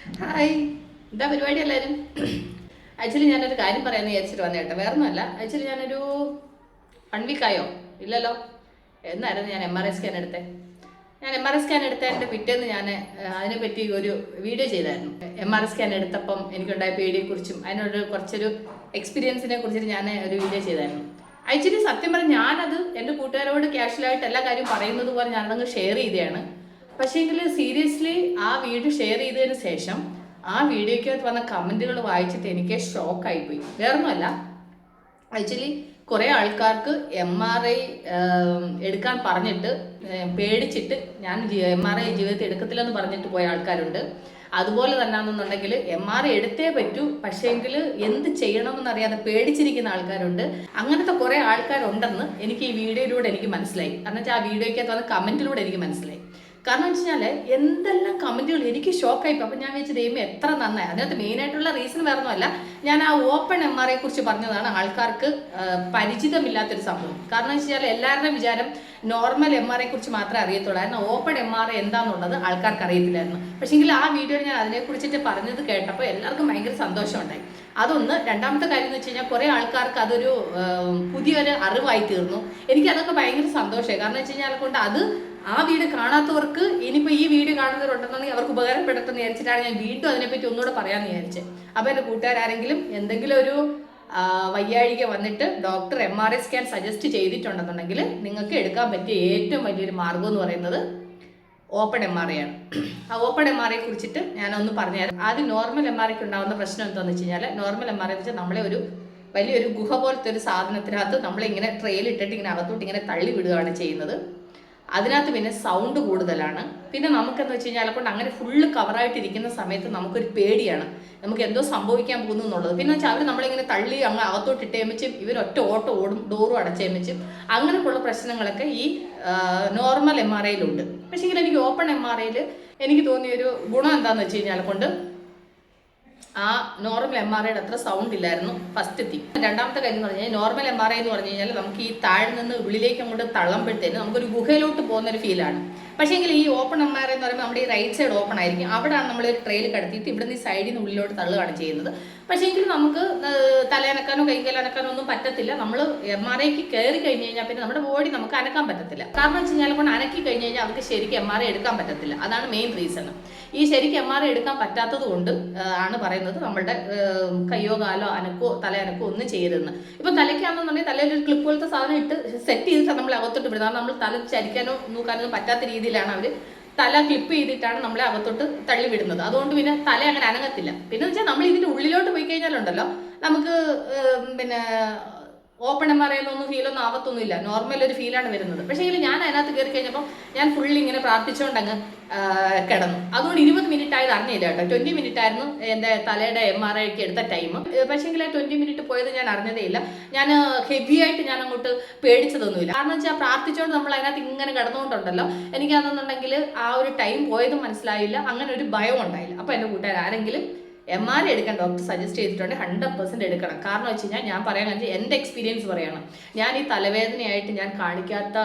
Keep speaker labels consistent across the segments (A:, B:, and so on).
A: Hi എന്താ പരിപാടി എല്ലാവരും ആക്ച്വലി ഞാനൊരു കാര്യം പറയാമെന്ന് വിചാരിച്ചിട്ട് വന്ന കേട്ടോ. വേറെ ഒന്നുമല്ല ആക്ച്വലി ഞാനൊരു വൺ വീക്കായോ ഇല്ലല്ലോ? എന്നായിരുന്നു ഞാൻ എം ആർ ഐ സ്കാൻ എടുത്തേ. ഞാൻ എം ആർ ഐ സ്കാൻ എടുത്തതിന്റെ പിറ്റേന്ന് ഞാൻ അതിനെപ്പറ്റി ഒരു വീഡിയോ ചെയ്തായിരുന്നു. എം ആർ ഐ സ്കാൻ എടുത്തപ്പം എനിക്കുണ്ടായ പേടിയെക്കുറിച്ചും അതിനോട് കുറച്ചൊരു എക്സ്പീരിയൻസിനെ കുറിച്ചിട്ട് ഞാൻ ഒരു വീഡിയോ ചെയ്തായിരുന്നു. ആക്ച്വലി സത്യം പറഞ്ഞാൽ ഞാനത് എന്റെ കൂട്ടുകാരോട് ക്യാഷ്വലായിട്ട് എല്ലാ കാര്യവും പറയുന്നത് പോലെ ഞാനതങ്ങ് ഷെയർ ചെയ്തതാണ്. പക്ഷേങ്കിൽ സീരിയസ്ലി ആ വീഡിയോ ഷെയർ ചെയ്തതിന് ശേഷം ആ വീഡിയോയ്ക്കകത്ത് വന്ന കമന്റുകൾ വായിച്ചിട്ട് എനിക്ക് ഷോക്കായി പോയി വേറൊന്നുമല്ല ആക്ച്വലി കുറേ ആൾക്കാർക്ക് എം ആർ ഐ എടുക്കാൻ പറഞ്ഞിട്ട് പേടിച്ചിട്ട് ഞാൻ എം ആർ ഐ ജീവിതത്തിൽ എടുക്കത്തില്ലെന്ന് പറഞ്ഞിട്ട് പോയ ആൾക്കാരുണ്ട്. അതുപോലെ തന്നെ ആണെന്നുണ്ടെങ്കിൽ എം ആർ ഐ എടുത്തേ പറ്റൂ പക്ഷേങ്കിൽ എന്ത് ചെയ്യണമെന്നറിയാതെ പേടിച്ചിരിക്കുന്ന ആൾക്കാരുണ്ട്. അങ്ങനത്തെ കുറേ ആൾക്കാരുണ്ടെന്ന് എനിക്ക് ഈ വീഡിയോയിലൂടെ എനിക്ക് മനസ്സിലായി. കാരണം വെച്ചാൽ ആ വീഡിയോയ്ക്കകത്ത് വന്ന കമന്റിലൂടെ എനിക്ക് മനസ്സിലായി. കാരണം വെച്ച് കഴിഞ്ഞാൽ എന്തെല്ലാം കമന്റുകൾ എനിക്ക് ഷോക്കായി. അപ്പൊ ഞാൻ വെച്ചത് ദൈവം എത്ര നന്നായി. അതിനകത്ത് മെയിൻ ആയിട്ടുള്ള റീസൺ വേറെ ഒന്നുമല്ല ഞാൻ ആ ഓപ്പൺ എം ആർ കുറിച്ച് പറഞ്ഞതാണ്. ആൾക്കാർക്ക് പരിചിതമില്ലാത്തൊരു സംഭവം. കാരണം വെച്ച് കഴിഞ്ഞാൽ എല്ലാവരുടെയും വിചാരം നോർമൽ എം ആർ ഐ കുറിച്ച് മാത്രമേ അറിയത്തുള്ളായിരുന്നു ഓപ്പൺ എം ആർ ഐ എന്താണെന്നുള്ളത് ആൾക്കാർക്ക് അറിയത്തില്ലായിരുന്നു. പക്ഷേങ്കിൽ ആ വീഡിയോയിൽ ഞാൻ അതിനെ കുറിച്ചിട്ട് പറഞ്ഞത് കേട്ടപ്പോൾ എല്ലാവർക്കും ഭയങ്കര സന്തോഷമുണ്ടായി. അതൊന്ന് രണ്ടാമത്തെ കാര്യം എന്ന് വെച്ച് കഴിഞ്ഞാൽ കുറെ ആൾക്കാർക്ക് അതൊരു പുതിയൊരു അറിവായി തീർന്നു. എനിക്ക് അതൊക്കെ ഭയങ്കര സന്തോഷമായി. കാരണം വെച്ച് കഴിഞ്ഞാൽ കൊണ്ട് അത് ആ വീട് കാണാത്തവർക്ക് ഇനിയിപ്പോൾ ഈ വീഡിയോ കാണുന്നവരുണ്ടെന്നുണ്ടെങ്കിൽ അവർക്ക് ഉപകാരപ്പെടട്ടെ എന്ന് വിചാരിച്ചിട്ടാണ് ഞാൻ വീണ്ടും അതിനെപ്പറ്റി ഒന്നുകൂടെ പറയാമെന്ന് വിചാരിച്ചത് അപ്പോൾ എന്റെ കൂട്ടുകാരെങ്കിലും എന്തെങ്കിലും ഒരു വയ്യാഴിക വന്നിട്ട് doctor M R I scan suggest ചെയ്തിട്ടുണ്ടെന്നുണ്ടെങ്കിൽ നിങ്ങൾക്ക് എടുക്കാൻ പറ്റിയ ഏറ്റവും വലിയൊരു മാർഗം എന്ന് പറയുന്നത് ഓപ്പൺ എം ആർ ആണ്. ആ ഓപ്പൺ എം ആർ ഐയെ കുറിച്ചിട്ട് ഞാനൊന്ന് പറഞ്ഞുതരാം. ആദ്യം നോർമൽ എം ആർ ഐക്ക് ഉണ്ടാകുന്ന പ്രശ്നം എന്താണെന്ന് വെച്ച് കഴിഞ്ഞാൽ നോർമൽ എം ആർ ഐ എന്ന് വെച്ചാൽ നമ്മളെ ഒരു വലിയൊരു ഗുഹ പോലത്തെ ഒരു സാധനത്തിനകത്ത് നമ്മളിങ്ങനെ ട്രെയിൽ ഇട്ടിട്ട് ഇങ്ങനെ അകത്തോട്ട് ഇങ്ങനെ തള്ളി വിടുകയാണ് ചെയ്യുന്നത്. അതിനകത്ത് പിന്നെ സൗണ്ട് കൂടുതലാണ്. പിന്നെ നമുക്കെന്ന് വെച്ച് കഴിഞ്ഞാൽ കൊണ്ട് അങ്ങനെ ഫുള്ള് കവറായിട്ടിരിക്കുന്ന സമയത്ത് നമുക്കൊരു പേടിയാണ്. നമുക്ക് എന്തോ സംഭവിക്കാൻ പോകുന്നു എന്നുള്ളത്. പിന്നെ വെച്ചാൽ അവർ നമ്മളിങ്ങനെ തള്ളി അങ്ങ് അകത്തോട്ട് ഇട്ടേമിച്ചും ഇവർ ഒറ്റ ഓട്ടോ ഓടും ഡോറും അടച്ചേമിച്ചും അങ്ങനെയൊക്കെയുള്ള പ്രശ്നങ്ങളൊക്കെ ഈ നോർമൽ എം ആർ ഐയിലുണ്ട് പക്ഷേ എനിക്ക് ഓപ്പൺ എം ആർ ഐയിൽ എനിക്ക് തോന്നിയൊരു ഗുണം എന്താണെന്ന് വെച്ച് കഴിഞ്ഞാൽ കൊണ്ട് ആ നോർമൽ എം ആർ ഐയുടെ അത്ര സൗണ്ട് ഇല്ലായിരുന്നു ഫസ്റ്റ് എത്തി. രണ്ടാമത്തെ കാര്യം എന്ന് പറഞ്ഞു കഴിഞ്ഞാൽ നോർമൽ എം ആർ ഐ എന്ന് പറഞ്ഞു കഴിഞ്ഞാൽ നമുക്ക് ഈ താഴെ നിന്ന് ഉള്ളിലേക്ക് അങ്ങോട്ട് തള്ളുമ്പോഴത്തേന് നമുക്കൊരു ഗുഹയിലോട്ട് പോകുന്ന ഒരു ഫീലാണ് പക്ഷേ എങ്കിൽ ഈ ഓപ്പൺ എം ആർ ഐ എന്ന് പറയുമ്പോൾ നമ്മുടെ ഈ റൈറ്റ് സൈഡ് ഓപ്പൺ ആയിരിക്കും. അവിടെയാണ് നമ്മൾ ട്രെയിൽ കടത്തിയിട്ട് ഇവിടുന്ന് ഈ സൈഡിൽ നിന്ന് ഉള്ളിലോട്ട് തള്ളുകയാണ് ചെയ്യുന്നത്. പക്ഷേ എങ്കിലും നമുക്ക് തലയനക്കാനോ കൈകാലനക്കാനോ ഒന്നും പറ്റത്തില്ല. നമ്മൾ എം ആർ ഐക്ക് കയറി കഴിഞ്ഞ് കഴിഞ്ഞാൽ പിന്നെ നമ്മുടെ ബോഡി നമുക്ക് അനക്കാൻ പറ്റത്തില്ല. കാരണം വെച്ച് കഴിഞ്ഞാൽ കൊണ്ട് അനക്കി കഴിഞ്ഞ് കഴിഞ്ഞാൽ അവർക്ക് ശരിക്കും എം ആർ ഐ എടുക്കാൻ പറ്റത്തില്ല. അതാണ് മെയിൻ റീസൺ ഈ ശരിക്കും എം ആർ ഐ എടുക്കാൻ പറ്റാത്തത് കൊണ്ട് ആണ് പറയുന്നത് നമ്മളുടെ കയ്യോ കാലോ അനക്കോ തലയനക്കോ ഒന്നും ചെയ്യരുതെന്ന്. ഇപ്പം തലയ്ക്കാണെന്നുണ്ടെങ്കിൽ തലയിൽ ഒരു ക്ലിപ്പ് പോലത്തെ സാധനം ഇട്ട് സെറ്റ് ചെയ്തിട്ട് നമ്മൾ അകത്തോട്ട് വിടുന്നത്. നമ്മൾ തല ചരിക്കാനോ നോക്കാനോ പറ്റാത്ത രീതിയിലാണ് അവർ തല ക്ലിപ്പ് ചെയ്തിട്ടാണ് നമ്മളെ അകത്തോട്ട് തള്ളിവിടുന്നത് അതുകൊണ്ട് പിന്നെ തല അങ്ങനെ അനങ്ങത്തില്ല. പിന്നെ വെച്ചാൽ നമ്മൾ ഇതിന്റെ ഉള്ളിലോട്ട് പോയി കഴിഞ്ഞാലുണ്ടല്ലോ നമുക്ക് പിന്നെ ഓപ്പൺ എന്ന് പറയുന്ന ഒന്നും ഫീലൊന്നും ആവത്തൊന്നുമില്ല. നോർമൽ ഒരു ഫീലാണ് വരുന്നത്. പക്ഷേ എങ്കിൽ ഞാൻ അതിനകത്ത് കയറി കഴിഞ്ഞപ്പോൾ ഞാൻ ഫുള്ളി ഇങ്ങനെ പ്രാർത്ഥിച്ചുകൊണ്ട് അങ്ങ് കിടന്നു. അതുകൊണ്ട് ഇരുപത് മിനിറ്റ് ആയത് അറിഞ്ഞില്ല കേട്ടോ. ട്വന്റി മിനിറ്റ് ആയിരുന്നു എന്റെ തലയുടെ എം ആർ ഐക്ക് എടുത്ത ടൈം പക്ഷേ ആ ട്വന്റി മിനിറ്റ് പോയത് ഞാൻ അറിഞ്ഞതേ ഇല്ല. ഞാൻ ഹെവി ആയിട്ട് ഞാൻ അങ്ങോട്ട് പേടിച്ചതൊന്നുമില്ല. കാരണം വെച്ചാൽ പ്രാർത്ഥിച്ചുകൊണ്ട് നമ്മൾ അതിനകത്ത് ഇങ്ങനെ കിടന്നുകൊണ്ടുണ്ടല്ലോ. എനിക്കതെന്നുണ്ടെങ്കിൽ ആ ഒരു ടൈം പോയതും മനസ്സിലായില്ല. അങ്ങനെ ഒരു ഭയം ഉണ്ടായില്ല. അപ്പോൾ എന്റെ കൂട്ടുകാർ ആരെങ്കിലും എം ആർ എടുക്കാൻ ഡോക്ടർ സജസ്റ്റ് ചെയ്തിട്ടുണ്ട് ഹൺഡ്രഡ് പെർസെന്റ് എടുക്കണം. കാരണം വെച്ച് കഴിഞ്ഞാൽ ഞാൻ പറയാൻ കാര്യം എന്റെ എക്സ്പീരിയൻസ് പറയണം. ഞാൻ ഈ തലവേദനയായിട്ട് ഞാൻ കാണിക്കാത്ത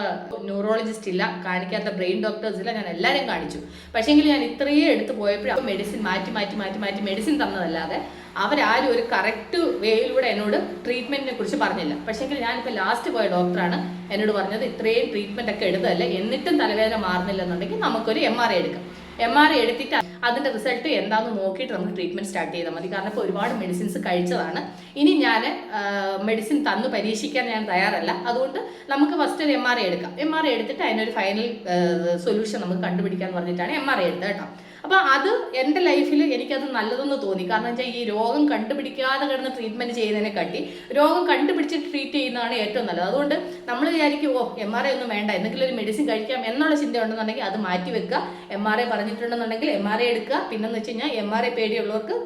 A: ന്യൂറോളജിസ്റ്റ് ഇല്ല കാണിക്കാത്ത ബ്രെയിൻ ഡോക്ടേഴ്സ് ഇല്ല ഞാൻ എല്ലാവരും കാണിച്ചു. പക്ഷേങ്കിൽ ഞാൻ ഇത്രയും എടുത്ത് പോയപ്പോഴും മെഡിസിൻ മാറ്റി മാറ്റി മാറ്റി മാറ്റി മെഡിസിൻ തന്നതല്ലാതെ അവരാരും ഒരു കറക്റ്റ് വേയിലൂടെ എന്നോട് ട്രീറ്റ്മെന്റിനെ കുറിച്ച് പറഞ്ഞില്ല. പക്ഷേങ്കിൽ ഞാനിപ്പോൾ ലാസ്റ്റ് പോയ ഡോക്ടറാണ് എന്നോട് പറഞ്ഞത് ഇത്രയും ട്രീറ്റ്മെന്റ് ഒക്കെ എടുത്തതല്ല എന്നിട്ടും തലവേദന മാറുന്നില്ല എന്നുണ്ടെങ്കിൽ നമുക്കൊരു എം ആർ ഐ എടുക്കാം. എം ആർ ഐ എടുത്തിട്ട് അതിന്റെ റിസൾട്ട് എന്താണെന്ന് നോക്കിയിട്ട് നമുക്ക് ട്രീറ്റ്മെന്റ് സ്റ്റാർട്ട് ചെയ്താൽ മതി. കാരണം ഇപ്പോൾ ഒരുപാട് മെഡിസിൻസ് കഴിച്ചതാണ്. ഇനി ഞാൻ മെഡിസിൻ തന്ന് പരീക്ഷിക്കാൻ ഞാൻ തയ്യാറല്ല. അതുകൊണ്ട് നമുക്ക് ഫസ്റ്റ് ഒരു എം ആർ ഐ എടുക്കാം. എം ആർ ഐ എടുത്തിട്ട് അതിനൊരു ഫൈനൽ സൊല്യൂഷൻ നമുക്ക് കണ്ടുപിടിക്കാൻ പറഞ്ഞിട്ടാണ് എം ആർ ഐ എടുത്തത് കേട്ടോ. അപ്പോൾ അത് എന്റെ ലൈഫിൽ എനിക്കത് നല്ലതെന്ന് തോന്നി. കാരണം വെച്ചാൽ ഈ രോഗം കണ്ടുപിടിക്കാതെ കിടന്ന് ട്രീറ്റ്മെന്റ് ചെയ്യുന്നതിനെ കാട്ടി രോഗം കണ്ടുപിടിച്ച് ട്രീറ്റ് ചെയ്യുന്നതാണ് ഏറ്റവും നല്ലത്. അതുകൊണ്ട് നമ്മൾ വിചാരിക്കും ഓ എം ആർ ഐ ഒന്നും വേണ്ട എന്തെങ്കിലും ഒരു മെഡിസിൻ കഴിക്കാം എന്നുള്ള ചിന്ത ഉണ്ടെന്നുണ്ടെങ്കിൽ അത് മാറ്റി വെക്കുക എം ആർ ഐ പറഞ്ഞിട്ടുണ്ടെന്നുണ്ടെങ്കിൽ എം ആർ ഐ എടുക്കുക. പിന്നെന്ന് വെച്ച് കഴിഞ്ഞാൽ എം ആർ ഐ പേടിയുള്ളവർക്ക്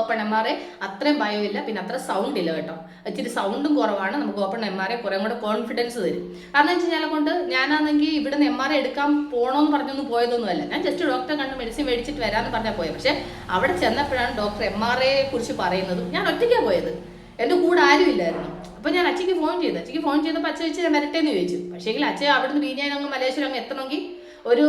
A: ഓപ്പൺ എം ആർ എ അത്രയും ഭയമില്ല. പിന്നെ അത്ര സൗണ്ട് ഇല്ല കേട്ടോ. ഇച്ചിരി സൗണ്ടും കുറവാണ്. നമുക്ക് ഓപ്പൺ എം ആർ എ കുറേ കൂടെ കോൺഫിഡൻസ് തരും. കാരണം വെച്ച് കഴിഞ്ഞാൽ കൊണ്ട് ഞാനാണെങ്കിൽ ഇവിടെ നിന്ന് എം ആർ എ എടുക്കാൻ പോകണമെന്ന് പറഞ്ഞൊന്നും പോയതൊന്നുമല്ല. ഞാൻ ജസ്റ്റ് ഡോക്ടറെ കണ്ട് മെഡിസിൻ മേടിച്ചിട്ട് വരാമെന്ന് പറഞ്ഞാൽ പോയത് പക്ഷേ അവിടെ ചെന്നപ്പോഴാണ് ഡോക്ടർ എം ആർ എ കുറിച്ച് പറയുന്നതും ഞാൻ ഒറ്റയ്ക്കാണ് പോയത്. എന്റെ കൂടെ ആരും ഇല്ലായിരുന്നു. അപ്പോൾ ഞാൻ അച്ഛയ്ക്ക് ഫോൺ ചെയ്തു. അച്ഛയ്ക്ക് ഫോൺ ചെയ്തപ്പോൾ അച്ഛൻ വെച്ച് ഞാൻ വരട്ടെ എന്ന് ചോദിച്ചു. പക്ഷേ എങ്കിൽ അച്ഛൻ അവിടുന്ന് വീഞ്ഞാൻ അങ്ങ് മലേശ്വരം അങ്ങ് എത്തണമെങ്കിൽ ഒരു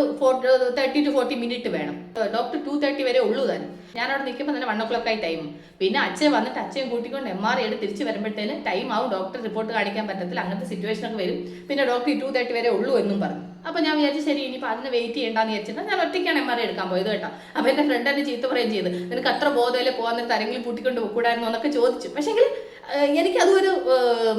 A: തേർട്ടി ടു ഫോർട്ടി മിനിറ്റ് വേണം. ഡോക്ടർ ടു തേർട്ടി വരെ ഉള്ളൂ താനും. ഞാൻ അവിടെ നിൽക്കുമ്പോൾ തന്നെ വൺ ഓ ക്ലോക്ക് ആയി ടൈം പിന്നെ അച്ഛൻ വന്നിട്ട് അച്ഛൻ കൂട്ടിക്കൊണ്ട് എം ആർ എടുത്ത് തിരിച്ച് വരുമ്പോഴത്തേന് ടൈം ആവും ഡോക്ടർ റിപ്പോർട്ട് കാണിക്കാൻ പറ്റത്തില്ല. അങ്ങനത്തെ സിറ്റുവേഷൻ ഒക്കെ വരും. പിന്നെ ഡോക്ടർ ടു തേർട്ടി വരെ ഉള്ളൂ എന്നും പറഞ്ഞു. അപ്പൊ ഞാൻ വിചാരിച്ചു ശരി ഇനിയിപ്പോൾ അതിന് വെയിറ്റ് ചെയ്യണ്ടെന്ന് വിചാരിച്ചിട്ട് ഞാൻ ഒറ്റയ്ക്കാണ് എം ആർ എടുക്കാൻ പോയത് കേട്ടോ. അപ്പൊ എന്റെ ഫ്രണ്ട് എന്നെ ചീത്ത പറയുകയും ചെയ്ത്. നിനക്ക് അത്ര ബോധമല്ലേ? പോകാൻ നേരത്തെ ആരെങ്കിലും കൂട്ടിക്കൊണ്ട് പോകൂടായിരുന്നു എന്നൊക്കെ ചോദിച്ചു. പക്ഷേങ്കിൽ എനിക്ക് അതൊരു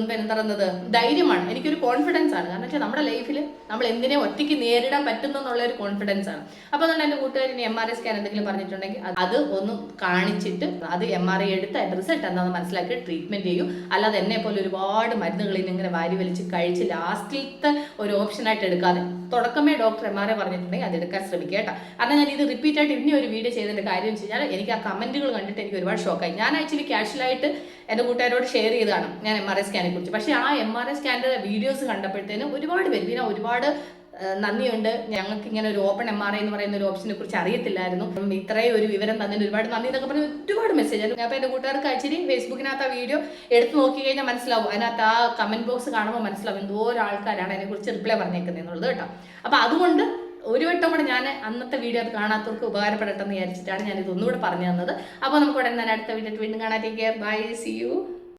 A: പിന്നെ പറയുന്നത് ധൈര്യമാണ്. എനിക്കൊരു കോൺഫിഡൻസ് ആണ്. കാരണം വെച്ചാൽ നമ്മുടെ ലൈഫിൽ നമ്മൾ എന്തിനെ ഒറ്റയ്ക്ക് നേരിടാൻ പറ്റുന്നു എന്നുള്ള ഒരു കോൺഫിഡൻസ് ആണ്. അപ്പോൾ അതുകൊണ്ട് എന്റെ കൂട്ടുകാരിന് എം ആർ ഐ സ്കാൻ എന്തെങ്കിലും പറഞ്ഞിട്ടുണ്ടെങ്കിൽ അത് ഒന്ന് കാണിച്ചിട്ട് അത് എം ആർ ഐ എടുത്ത് അതിന്റെ റിസൾട്ട് എന്താണെന്ന് മനസ്സിലാക്കി ട്രീറ്റ്മെന്റ് ചെയ്യും. അല്ലാതെ എന്നെ പോലെ ഒരുപാട് മരുന്നുകളിൽ ഇങ്ങനെ വാരി വലിച്ച് കഴിച്ച് ലാസ്റ്റിലത്തെ ഒരു ഓപ്ഷനായിട്ട് എടുക്കാതെ തുടക്കമേ ഡോക്ടർമാരെ പറഞ്ഞിട്ടുണ്ടെങ്കിൽ അതെടുക്കാൻ ശ്രമിക്കുക കേട്ടോ. കാരണം ഞാൻ ഇത് റിപ്പീറ്റ് ആയിട്ട് ഇനി ഒരു വീഡിയോ ചെയ്തിട്ട് കാര്യം വെച്ച് കഴിഞ്ഞാൽ എനിക്ക് ആ കമന്റുകൾ കണ്ടിട്ട് എനിക്ക് ഒരുപാട് ഷോക്കായി ഞാൻ ആക്ച്വലി ക്യാഷ്വലായിട്ട് എന്റെ കൂട്ടുകാരോട് ഷെയർ ചെയ്തതാണ് ഞാൻ എം ആർ ഐ സ്കാനെ കുറിച്ച്. പക്ഷേ ആ എം ആർ ഐ സ്കാനിന്റെ വീഡിയോസ് കണ്ടപ്പോഴത്തേനും ഒരുപാട് പേര് പിന്നെ ഒരുപാട് നന്ദിയുണ്ട്. ഞങ്ങൾക്ക് ഇങ്ങനെ ഒരു ഓപ്പൺ എം ആർ ഐ എന്ന് പറയുന്ന ഒരു ഓപ്ഷനെ കുറിച്ച് അറിയത്തില്ലായിരുന്നു. ഇത്രയും ഒരു വിവരം തന്നതിന് ഒരുപാട് നന്ദി എന്നൊക്കെ പറഞ്ഞ് ഒരുപാട് മെസ്സേജ് ആയിരുന്നു. അപ്പോൾ എന്റെ കൂട്ടുകാർക്ക് അയച്ചിരി ഫേസ്ബുക്കിനകത്ത് ആ വീഡിയോ എടുത്തു നോക്കി കഴിഞ്ഞാൽ മനസ്സിലാവും. അതിനകത്ത് ആ കമന്റ് ബോക്സ് കാണുമ്പോൾ മനസ്സിലാവും എന്തോ ആൾക്കാരാണ് അതിനെക്കുറിച്ച് റിപ്ലൈ പറഞ്ഞേക്കുന്നത് എന്നുള്ളത് കേട്ടോ. അപ്പോൾ അതുകൊണ്ട് ഒരു വട്ടം കൂടെ ഞാൻ അന്നത്തെ വീഡിയോ അത് കാണാത്തവർക്ക് ഉപകാരപ്പെടട്ടെ എന്ന് വിചാരിച്ചിട്ടാണ് ഞാൻ ഇത് ഒന്നുകൂടെ പറഞ്ഞു തന്നത്. അപ്പോൾ നമുക്ക് ഉടനെ തന്നെ അടുത്ത വീഡിയോ വീണ്ടും കെയർ ബൈ സി യു